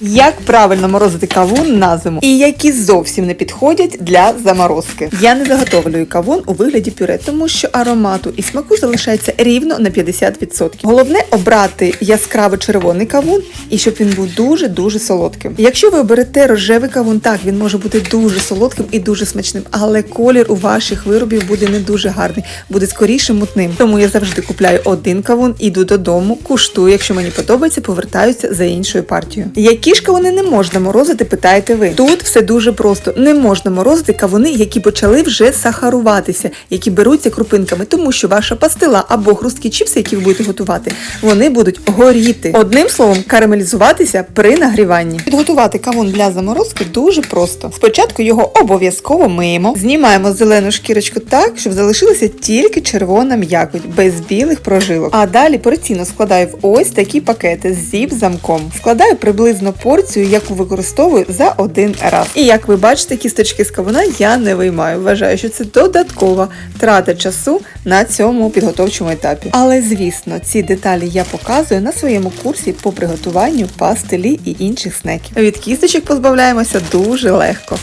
Як правильно морозити кавун на зиму і які зовсім не підходять для заморозки. Я не заготовлюю кавун у вигляді пюре, тому що аромату і смаку залишається рівно на 50%. Головне обрати яскраво червоний кавун і щоб він був дуже дуже солодким. Якщо ви оберете рожевий кавун, так він може бути дуже солодким і дуже смачним, але колір у ваших виробів буде не дуже гарний, буде скоріше мутним. Тому я завжди купляю один кавун, іду додому, куштую. Якщо мені подобається, повертаюся за іншою партією. Які ж кавуни не можна морозити, питаєте ви? Тут все дуже просто. Не можна морозити кавуни, які почали вже сахаруватися, які беруться крупинками, тому що ваша пастила або хрусткі чіпси, які ви будете готувати, вони будуть горіти. Одним словом, карамелізуватися при нагріванні. Підготувати кавун для заморозки дуже просто. Спочатку його обов'язково миємо, знімаємо зелену шкірочку так, щоб залишилася тільки червона м'якоть, без білих прожилок. А далі порційно складаю в ось такі пакети з зіп-замком. Складаю приблизно порцію, яку використовую за один раз. І як ви бачите, кісточки з кавуна я не виймаю. Вважаю, що це додаткова трата часу на цьому підготовчому етапі. Але звісно, ці деталі я показую на своєму курсі по приготуванню пастилі і інших снеків. Від кісточок позбавляємося дуже легко.